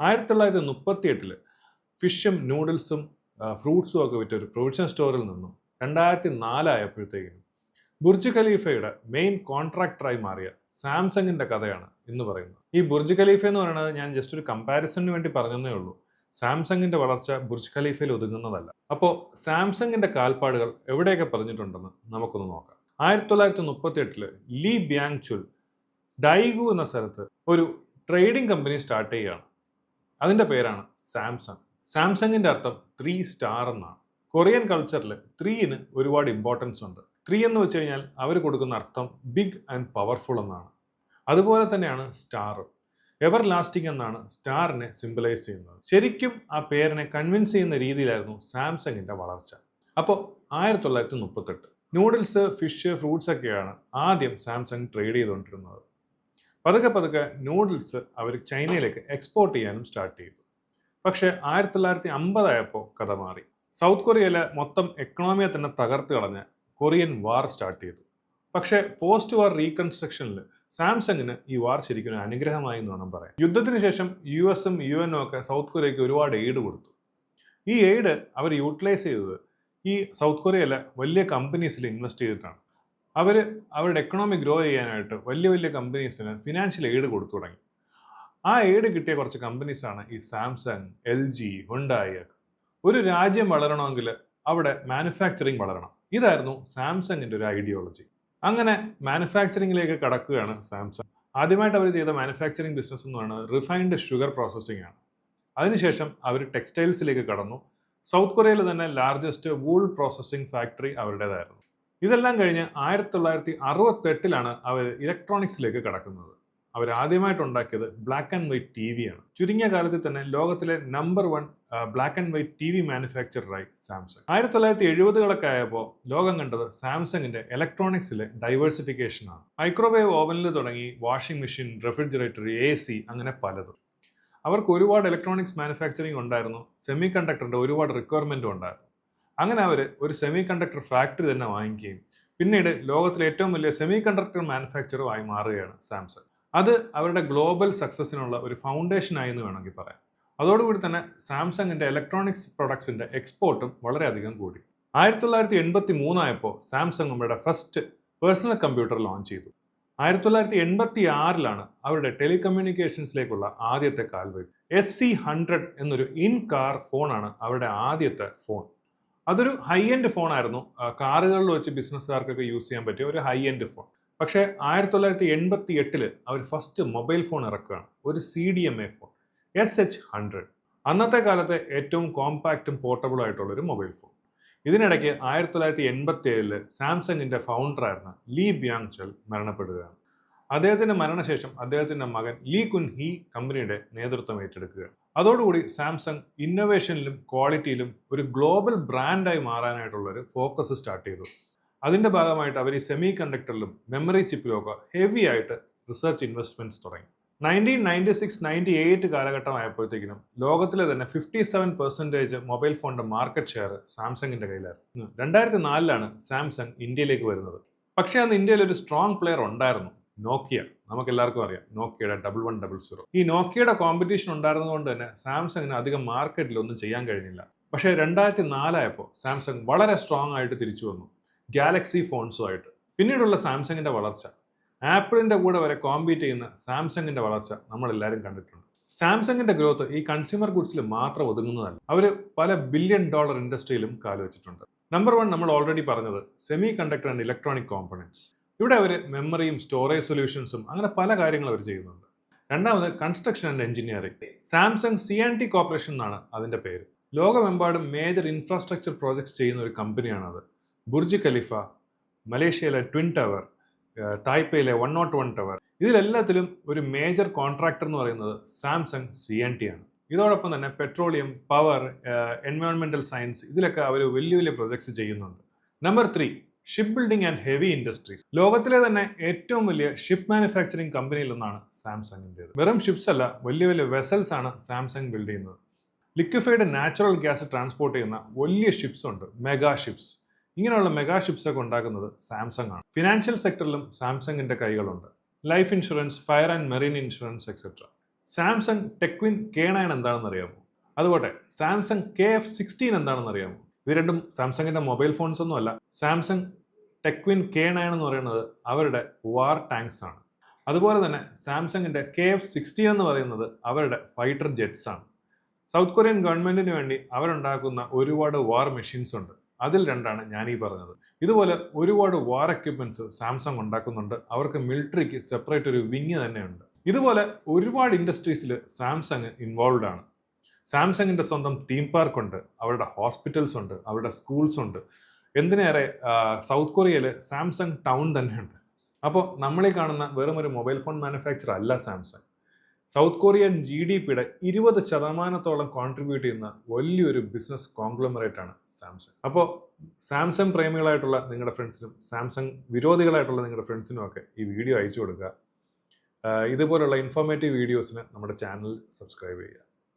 ആയിരത്തി തൊള്ളായിരത്തി മുപ്പത്തി എട്ടിൽ ഫിഷും നൂഡിൽസും ഫ്രൂട്ട്സും ഒക്കെ വിറ്റ ഒരു പ്രൊവിഷൻ സ്റ്റോറിൽ നിന്നും രണ്ടായിരത്തി നാലായപ്പോഴത്തേക്കും ബുർജ് ഖലീഫയുടെ മെയിൻ കോൺട്രാക്ടറായി മാറിയ സാംസങ്ങിന്റെ കഥയാണ് ഇന്ന് പറയുന്നത്. ഈ ബുർജ് ഖലീഫ എന്ന് പറയുന്നത് ഞാൻ ജസ്റ്റ് ഒരു കമ്പാരിസണിന് വേണ്ടി പറഞ്ഞതേ ഉള്ളൂ. സാംസങ്ങിന്റെ വളർച്ച ബുർജ് ഖലീഫയിൽ ഒതുങ്ങുന്നതല്ല. അപ്പോൾ സാംസങ്ങിന്റെ കാൽപ്പാടുകൾ എവിടെയൊക്കെ പറഞ്ഞിട്ടുണ്ടെന്ന് നമുക്കൊന്ന് നോക്കാം. ആയിരത്തി തൊള്ളായിരത്തി മുപ്പത്തി എട്ടിൽ ലീ ബ്യാങ് ചുൽ ഡൈഗു എന്ന സ്ഥലത്ത് ഒരു ട്രേഡിംഗ് കമ്പനി സ്റ്റാർട്ട് ചെയ്യുകയാണ്. അതിന്റെ പേരാണ് സാംസങ്. സാംസങ്ങിന്റെ അർത്ഥം ത്രീ സ്റ്റാർ എന്നാണ്. കൊറിയൻ കൾച്ചറിൽ ത്രീയിന് ഒരുപാട് ഇമ്പോർട്ടൻസ് ഉണ്ട്. ത്രീ എന്ന് വെച്ച് കഴിഞ്ഞാൽ അവർ കൊടുക്കുന്ന അർത്ഥം ബിഗ് ആൻഡ് പവർഫുൾ എന്നാണ്. അതുപോലെ തന്നെയാണ് സ്റ്റാർ എവർ ലാസ്റ്റിംഗ് എന്നാണ് സ്റ്റാറിനെ സിംബലൈസ് ചെയ്യുന്നത്. ശരിക്കും ആ പേരിനെ കൺവിൻസ് ചെയ്യുന്ന രീതിയിലായിരുന്നു സാംസങ്ങിന്റെ വളർച്ച. അപ്പോൾ ആയിരത്തി തൊള്ളായിരത്തി മുപ്പത്തെട്ട്. നൂഡിൽസ് ഫിഷ് ഫ്രൂട്ട്സ് ഒക്കെയാണ് ആദ്യം സാംസങ് ട്രേഡ് ചെയ്തുകൊണ്ടിരുന്നത്. പതുക്കെ പതുക്കെ നൂഡിൽസ് അവർ ചൈനയിലേക്ക് എക്സ്പോർട്ട് ചെയ്യാനും സ്റ്റാർട്ട് ചെയ്തു. പക്ഷേ ആയിരത്തി തൊള്ളായിരത്തി അമ്പതായപ്പോൾ കഥ മാറി. സൗത്ത് കൊറിയയിലെ മൊത്തം എക്കണോമിയെ തന്നെ തകർത്ത് കളഞ്ഞ് കൊറിയൻ വാർ സ്റ്റാർട്ട് ചെയ്തു. പക്ഷേ പോസ്റ്റ് വാർ റീകൺസ്ട്രക്ഷനിൽ സാംസങ്ങിന് ഈ വാർ ശരിക്കും ഒരു അനുഗ്രഹമായി എന്ന് വേണം പറയാം യുദ്ധത്തിന് ശേഷം യു എസും യു എനും ഒക്കെ സൗത്ത് കൊറിയയ്ക്ക് ഒരുപാട് എയ്ഡ് കൊടുത്തു. ഈ എയ്ഡ് അവർ യൂട്ടിലൈസ് ചെയ്തത് ഈ സൗത്ത് കൊറിയയിലെ വലിയ കമ്പനീസിൽ ഇൻവെസ്റ്റ് ചെയ്തിട്ടാണ്. അവർ അവരുടെ എക്കണോമി ഗ്രോ ചെയ്യാനായിട്ട് വലിയ വലിയ കമ്പനീസിന് ഫിനാൻഷ്യൽ എയ്ഡ് കൊടുത്തു തുടങ്ങി. ആ എയ്ഡ് കിട്ടിയ കുറച്ച് കമ്പനീസാണ് ഈ സാംസങ് എൽ ജി ഹുണ്ടായി ഒരു രാജ്യം വളരണമെങ്കിൽ അവിടെ മാനുഫാക്ചറിങ് വളരണം. ഇതായിരുന്നു സാംസങ്ങിന്റെ ഒരു ഐഡിയോളജി അങ്ങനെ മാനുഫാക്ചറിങ്ങിലേക്ക് കടക്കുകയാണ് സാംസങ്. ആദ്യമായിട്ട് അവർ ചെയ്ത മാനുഫാക്ചറിങ് ബിസിനസ് എന്ന് പറയുന്നത് റിഫൈൻഡ് ഷുഗർ പ്രോസസ്സിംഗ് ആണ്. അതിനുശേഷം അവർ ടെക്സ്റ്റൈൽസിലേക്ക് കടന്നു. സൗത്ത് കൊറിയയിൽ തന്നെ ലാർജസ്റ്റ് വൂൾ പ്രോസസ്സിംഗ് ഫാക്ടറി അവരുടേതായിരുന്നു. ഇതെല്ലാം കഴിഞ്ഞ് ആയിരത്തി തൊള്ളായിരത്തി അറുപത്തെട്ടിലാണ് അവർ ഇലക്ട്രോണിക്സിലേക്ക് കടക്കുന്നത്. അവർ ആദ്യമായിട്ട് ഉണ്ടാക്കിയത് black and white T V ആണ്. ചുരുങ്ങിയ കാലത്തിൽ തന്നെ ലോകത്തിലെ number one black and white T V മാനുഫാക്ചറായി Samsung ആയിരത്തി തൊള്ളായിരത്തി എഴുപതുകളൊക്കെ ആയപ്പോൾ ലോകം കണ്ടത് സാംസങ്ങിന്റെ ഇലക്ട്രോണിക്സിലെ ഡൈവേഴ്സിഫിക്കേഷൻ ആണ്. മൈക്രോവേവ് ഓവനിൽ തുടങ്ങി washing machine refrigerator A C അങ്ങനെ പലതും. അവർക്ക് ഒരുപാട് ഇലക്ട്രോണിക്സ് മാനുഫാക്ചറിങ് ഉണ്ടായിരുന്നു. സെമി കണ്ടക്ടറിന്റെ ഒരുപാട് റിക്വയർമെന്റും ഉണ്ടായിരുന്നു. അങ്ങനെ അവർ ഒരു സെമി കണ്ടക്ടർ ഫാക്ടറി തന്നെ വാങ്ങിക്കുകയും പിന്നീട് ലോകത്തിലെ ഏറ്റവും വലിയ സെമി കണ്ടക്ടർ മാനുഫാക്ചറുമായി മാറുകയാണ് സാംസങ് അത് അവരുടെ ഗ്ലോബൽ സക്സസ്സിനുള്ള ഒരു ഫൗണ്ടേഷനായി എന്ന് വേണമെങ്കിൽ പറയാം. അതോടുകൂടി തന്നെ സാംസങ്ങിന്റെ ഇലക്ട്രോണിക്സ് പ്രൊഡക്ട്സിന്റെ എക്സ്പോർട്ടും വളരെയധികം കൂടി. ആയിരത്തി തൊള്ളായിരത്തി എൺപത്തി മൂന്നായപ്പോൾ സാംസങ് അവരുടെ ഫസ്റ്റ് പേഴ്സണൽ കമ്പ്യൂട്ടർ ലോഞ്ച് ചെയ്തു. ആയിരത്തി തൊള്ളായിരത്തി എൺപത്തി ആറിലാണ് അവരുടെ ടെലികമ്മ്യൂണിക്കേഷൻസിലേക്കുള്ള ആദ്യത്തെ കാൽവയ്പ് എസ് സി ഹൺഡ്രഡ് എന്നൊരു ഇൻ കാർ ഫോണാണ് അവരുടെ ആദ്യത്തെ ഫോൺ അതൊരു ഹൈ എൻഡ് ഫോൺ ആയിരുന്നു കാറുകളിൽ വെച്ച് ബിസിനസ്സുകാർക്കൊക്കെ യൂസ് ചെയ്യാൻ പറ്റിയ ഒരു ഹൈ എൻഡ് ഫോൺ പക്ഷേ ആയിരത്തി തൊള്ളായിരത്തി എൺപത്തി എട്ടിൽ അവർ ഫസ്റ്റ് മൊബൈൽ ഫോൺ ഇറക്കുകയാണ്. ഒരു C D M A phone S H hundred അന്നത്തെ കാലത്തെ ഏറ്റവും കോമ്പാക്റ്റും പോർട്ടബിളും ആയിട്ടുള്ള ഒരു മൊബൈൽ ഫോൺ ഇതിനിടയ്ക്ക് ആയിരത്തി തൊള്ളായിരത്തി എൺപത്തി ഏഴിൽ സാംസങ്ങിന്റെ ഫൗണ്ടറായിരുന്ന ലീ ബ്യാങ് ചെൽ മരണപ്പെടുകയാണ്. അദ്ദേഹത്തിന്റെ മരണശേഷം അദ്ദേഹത്തിന്റെ മകൻ ലീ കുൻ ഹി കമ്പനിയുടെ നേതൃത്വം ഏറ്റെടുക്കുക. അതോടുകൂടി സാംസങ് ഇന്നോവേഷനിലും ക്വാളിറ്റിയിലും ഒരു ഗ്ലോബൽ ബ്രാൻഡായി മാറാനായിട്ടുള്ള ഒരു ഫോക്കസ് സ്റ്റാർട്ട് ചെയ്തു. അതിന്റെ ഭാഗമായിട്ട് അവർ ഈ സെമി കണ്ടക്ടറിലും മെമ്മറി ചിപ്പിലും ഒക്കെ ഹെവി ആയിട്ട് റിസർച്ച് ഇൻവെസ്റ്റ്മെന്റ്സ് തുടങ്ങി. Nineteen ninety six ninety eight കാലഘട്ടമായപ്പോഴത്തേക്കിനും ലോകത്തിലെ തന്നെ ഫിഫ്റ്റി സെവൻ പെർസെന്റേജ് മൊബൈൽ ഫോണിന്റെ മാർക്കറ്റ് ഷെയർ സാംസങ്ങിന്റെ കയ്യിലായിരുന്നു. രണ്ടായിരത്തി നാലിലാണ് സാംസങ് ഇന്ത്യയിലേക്ക് വരുന്നത്. പക്ഷേ അന്ന് ഇന്ത്യയിൽ ഒരു സ്ട്രോങ് പ്ലെയർ ഉണ്ടായിരുന്നു. നോക്കിയ നമുക്ക് എല്ലാവർക്കും അറിയാം നോക്കിയയുടെ ഡബിൾ വൺ ഡബിൾ സീറോ ഈ നോക്കിയയുടെ കോമ്പറ്റീഷൻ ഉണ്ടായിരുന്നതുകൊണ്ട് തന്നെ സാംസങ്ങിന് അധികം മാർക്കറ്റിൽ ഒന്നും ചെയ്യാൻ കഴിഞ്ഞില്ല. പക്ഷേ രണ്ടായിരത്തി നാലായപ്പോൾ സാംസങ് വളരെ സ്ട്രോങ് ആയിട്ട് തിരിച്ചു വന്നു. ഗാലക്സി ഫോൺസുമായിട്ട് പിന്നീടുള്ള സാംസങ്ങിന്റെ വളർച്ച. ആപ്പിളിന്റെ കൂടെ വരെ കോമ്പീറ്റ് ചെയ്യുന്ന സാംസങ്ങിന്റെ വളർച്ച നമ്മളെല്ലാവരും കണ്ടിട്ടുണ്ട്. സാംസങ്ങിന്റെ ഗ്രോത്ത് ഈ കൺസ്യൂമർ ഗുഡ്സിൽ മാത്രം ഒതുങ്ങുന്നതല്ല. അവർ പല ബില്യൺ ഡോളർ ഇൻഡസ്ട്രിയിലും കാലുവച്ചിട്ടുണ്ട് നമ്പർ വൺ നമ്മൾ ഓൾറെഡി പറഞ്ഞത് semi conductor and electronic components ഇവിടെ അവർ മെമ്മറിയും സ്റ്റോറേജ് സൊല്യൂഷൻസും അങ്ങനെ പല കാര്യങ്ങളും അവർ ചെയ്യുന്നുണ്ട്. രണ്ടാമത് construction and engineering Samsung C and T corporation എന്നാണ് അതിന്റെ പേര്. ലോകമെമ്പാടും മേജർ ഇൻഫ്രാസ്ട്രക്ചർ പ്രോജക്ട്സ് ചെയ്യുന്ന ഒരു കമ്പനിയാണത് ബുർജ് ഖലീഫ മലേഷ്യയിലെ ട്വിൻ ടവർ തായ്പയിലെ വൺ നോട്ട് വൺ ടവർ ഇതിലെല്ലാത്തിലും ഒരു മേജർ കോൺട്രാക്ടർ എന്ന് പറയുന്നത് സാംസങ് സി എൻ ടി ആണ്. ഇതോടൊപ്പം തന്നെ പെട്രോളിയം പവർ എൻവയോൺമെന്റൽ സയൻസ് ഇതിലൊക്കെ അവർ വലിയ വലിയ പ്രൊജക്ട്സ് ചെയ്യുന്നുണ്ട്. Number three ship building and heavy industries ലോകത്തിലെ തന്നെ ഏറ്റവും വലിയ ഷിപ്പ് മാനുഫാക്ചറിംഗ് കമ്പനിയിൽ ഒന്നാണ് സാംസങ്ങിന്റെ വെറും ഷിപ്സ് അല്ല വലിയ വലിയ വെസൽസ് ആണ് സാംസങ് ബിൽഡ് ചെയ്യുന്നത്. ലിക്വിഫൈഡ് നാച്ചുറൽ ഗ്യാസ് ട്രാൻസ്പോർട്ട് ചെയ്യുന്ന വലിയ ഷിപ്സ് ഉണ്ട് മെഗാ ഷിപ്സ് ഇങ്ങനെയുള്ള മെഗാ ഷിപ്സ് ഒക്കെ ഉണ്ടാക്കുന്നത് സാംസങ് ആണ്. ഫിനാൻഷ്യൽ സെക്ടറിലും സാംസങ്ങിന്റെ കൈകളുണ്ട്. Life insurance fire and marine insurance etcetera Samsung Techwin K nine എന്താണെന്ന് അറിയാമോ അതുപോലെ സാംസങ് കെ എഫ് സിക്സ്റ്റീൻ എന്താണെന്ന് അറിയാമോ ഇത് രണ്ടും സാംസങ്ങിന്റെ മൊബൈൽ ഫോൺസ് ഒന്നും അല്ല. സാംസങ് ടെക്വിൻ കെ നയൻ എന്ന് പറയുന്നത് അവരുടെ വാർ ടാങ്ക്സ് ആണ്. അതുപോലെ തന്നെ സാംസങ്ങിന്റെ കെ എഫ് സിക്സ്റ്റീൻ എന്ന് പറയുന്നത് അവരുടെ ഫൈറ്റർ ജെറ്റ്സ് ആണ്. സൗത്ത് കൊറിയൻ ഗവൺമെന്റിന് വേണ്ടി അവരുണ്ടാക്കുന്ന ഒരുപാട് വാർ മെഷീൻസ് ഉണ്ട്. അതിൽ രണ്ടാണ് ഞാൻ ഈ പറഞ്ഞത്. ഇതുപോലെ ഒരുപാട് വാർ എക്യുപ്മെന്റ്സ് സാംസങ് ഉണ്ടാക്കുന്നുണ്ട്. അവർക്ക് മിലിറ്ററിക്ക് സെപ്പറേറ്റ് ഒരു വിങ് തന്നെയുണ്ട്. ഇതുപോലെ ഒരുപാട് ഇൻഡസ്ട്രീസിൽ സാംസങ് ഇൻവോൾവ് ആണ്. സാംസങ്ങിന്റെ സ്വന്തം തീം പാർക്ക് ഉണ്ട് അവരുടെ ഹോസ്പിറ്റൽസ് ഉണ്ട് അവരുടെ സ്കൂൾസ് ഉണ്ട്. എന്തിനേറെ സൗത്ത് കൊറിയയിൽ സാംസങ് ടൗൺ തന്നെയുണ്ട്. അപ്പോൾ നമ്മളീ കാണുന്ന വെറും ഒരു മൊബൈൽ ഫോൺ മാനുഫാക്ചർ അല്ല Samsung. South Korean G D പിയുടെ ഇരുപത് ശതമാനത്തോളം കോൺട്രിബ്യൂട്ട് ചെയ്യുന്ന വലിയൊരു ബിസിനസ് കോൺഗ്ലോമറേറ്റ് ആണ് സാംസങ്. അപ്പോൾ സാംസങ് പ്രേമികളായിട്ടുള്ള നിങ്ങളുടെ ഫ്രണ്ട്സിനും സാംസങ് വിരോധികളായിട്ടുള്ള നിങ്ങളുടെ ഫ്രണ്ട്സിനും ഒക്കെ ഈ വീഡിയോ അയച്ചു കൊടുക്കുക. ഇതുപോലുള്ള ഇൻഫോർമേറ്റീവ് വീഡിയോസിന് നമ്മുടെ ചാനൽ സബ്സ്ക്രൈബ് ചെയ്യുക.